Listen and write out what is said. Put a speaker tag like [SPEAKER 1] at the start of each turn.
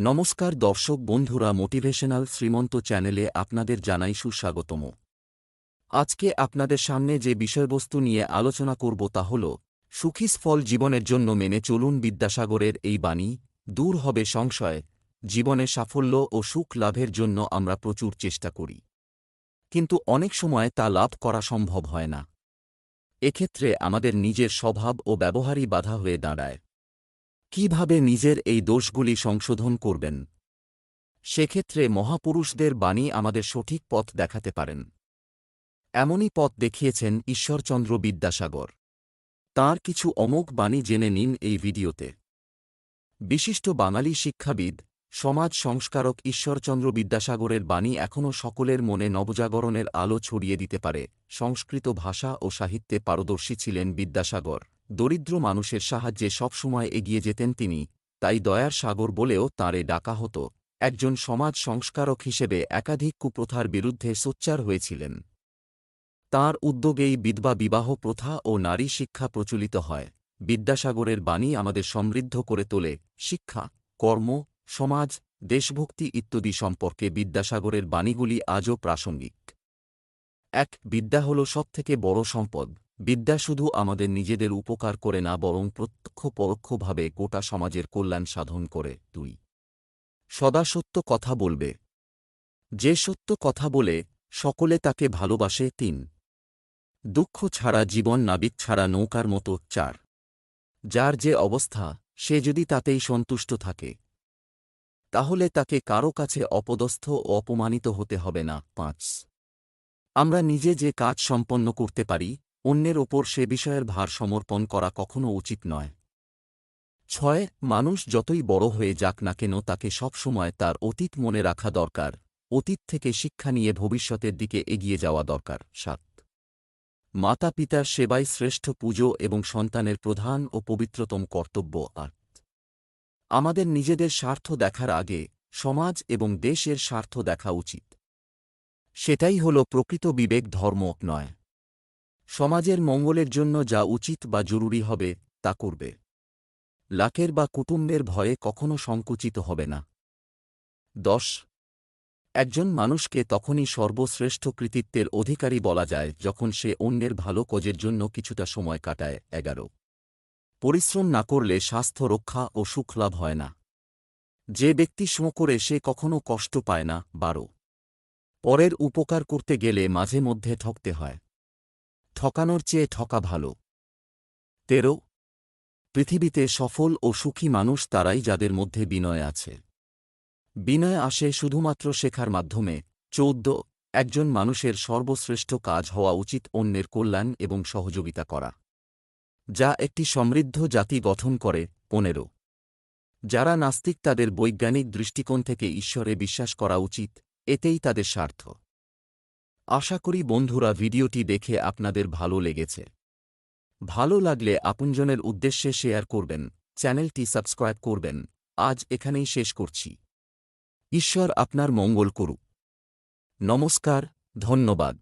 [SPEAKER 1] নমস্কার দর্শক বন্ধুরা মোটিভেশনাল শ্রীমন্ত চ্যানেলে আপনাদের জানাই সুস্বাগতম। আজকে আপনাদের সামনে যে বিষয়বস্তু নিয়ে আলোচনা করব তা হল, সুখী ফল জীবনের জন্য মেনে চলুন বিদ্যাসাগরের এই বাণী, দূর হবে সংশয়, জীবনে সাফল্য ও সুখ লাভের জন্য আমরা প্রচুর চেষ্টা করি। কিন্তু অনেক সময় তা লাভ করা সম্ভব হয় না। এক্ষেত্রে আমাদের নিজের স্বভাব ও ব্যবহারই বাধা হয়ে দাঁড়ায়। কীভাবে নিজের এই দোষগুলি সংশোধন করবেন? সেক্ষেত্রে মহাপুরুষদের বাণী আমাদের সঠিক পথ দেখাতে পারেন। এমনই পথ দেখিয়েছেন ঈশ্বরচন্দ্র বিদ্যাসাগর। তার কিছু অমোঘ বাণী জেনে নিন এই ভিডিওতে। বিশিষ্ট বাঙালি শিক্ষাবিদ, সমাজ সংস্কারক ঈশ্বরচন্দ্র বিদ্যাসাগরের বাণী এখনও সকলের মনে নবজাগরণের আলো ছড়িয়ে দিতে পারে, সংস্কৃত ভাষা ও সাহিত্যে পারদর্শী ছিলেন বিদ্যাসাগর। দরিদ্র মানুষের সাহায্যে সবসময় এগিয়ে যেতেন তিনি, তাই দয়ার সাগর বলেও তাঁরে ডাকা হতো। একজন সমাজ সংস্কারক হিসেবে একাধিক কুপ্রথার বিরুদ্ধে সোচ্চার হয়েছিলেন। তাঁর উদ্যোগেই বিধবা বিবাহ প্রথা ও নারী শিক্ষা প্রচলিত হয়। বিদ্যাসাগরের বাণী আমাদের সমৃদ্ধ করে তোলে। শিক্ষা, কর্ম, সমাজ, দেশভক্তি ইত্যাদি সম্পর্কে বিদ্যাসাগরের বাণীগুলি আজও প্রাসঙ্গিক। এক, বিদ্যা হল সবথেকে বড় সম্পদ। বিদ্যা শুধু আমাদের নিজেদের উপকার করে না বরং প্রত্যক্ষ পরোক্ষভাবে গোটা সমাজের কল্যাণ সাধন করে, দুই। সদা সত্য কথা বলবে। যে সত্য কথা বলে, সকলে তাকে ভালোবাসে, তিন। দুঃখ ছাড়া জীবন নাবিক ছাড়া নৌকার মতো, চার। যার যে অবস্থা, সে যদি তাতেই সন্তুষ্ট থাকে, তাহলে তাকে কারও কাছে অপদস্থ ও অপমানিত হতে হবে না, পাঁচ। আমরা নিজে যে কাজ সম্পন্ন করতে পারি অন্যের ওপর সে বিষয়ের ভার সমর্পণ করা কখনো উচিত নয়। ছয়, মানুষ যতই বড় হয়ে যাক না কেন তাকে সবসময় তার অতীত মনে রাখা দরকার। অতীত থেকে শিক্ষা নিয়ে ভবিষ্যতের দিকে এগিয়ে যাওয়া দরকার। সাত মাতা পিতার সেবাই শ্রেষ্ঠ পুজো এবং সন্তানের প্রধান ও পবিত্রতম কর্তব্য। আট, আমাদের নিজেদের স্বার্থ দেখার আগে সমাজ এবং দেশের স্বার্থ দেখা উচিত। সেটাই হল প্রকৃত বিবেক ধর্ম নয়। সমাজের মঙ্গলের জন্য যা উচিত বা জরুরি হবে, তা করবে। লাকের বা কুটুম্বের ভয়ে কখনো সংকুচিত হবে না। দশ। একজন মানুষকে তখনই সর্বশ্রেষ্ঠ কৃতিত্বের অধিকারী বলা যায়, যখন সে অন্যের ভালো কাজের জন্য কিছুটা সময় কাটায়। এগারো। পরিশ্রম না করলে স্বাস্থ্য রক্ষা ও সুখ লাভ হয় না। যে ব্যক্তি শো করে সে কখনো কষ্ট পায় না। বারো। পরের উপকার করতে গেলে মাঝে মধ্যে ঠকতে হয়। ঠকানোর চেয়ে ঠকা ভালো। তেরো, পৃথিবীতে সফল ও সুখী মানুষ তারাই যাদের মধ্যে বিনয় আছে। বিনয় আসে শুধুমাত্র শেখার মাধ্যমে। চৌদ্দ, একজন মানুষের সর্বশ্রেষ্ঠ কাজ হওয়া উচিত অন্যের কল্যাণ এবং সহযোগিতা করা। যা একটি সমৃদ্ধ জাতি গঠন করে। পনেরো, যারা নাস্তিক তাদের বৈজ্ঞানিক দৃষ্টিকোণ থেকে ঈশ্বরে বিশ্বাস করা উচিত, এতেই তাদের স্বার্থ। আশা করি বন্ধুরা ভিডিওটি দেখে আপনাদের ভালো লেগেছে। ভালো লাগলে আপনজনের উদ্দেশ্যে শেয়ার করবেন, চ্যানেলটি সাবস্ক্রাইব করবেন। আজ এখানেই শেষ করছি। ঈশ্বর আপনার মঙ্গল করুক। নমস্কার, ধন্যবাদ।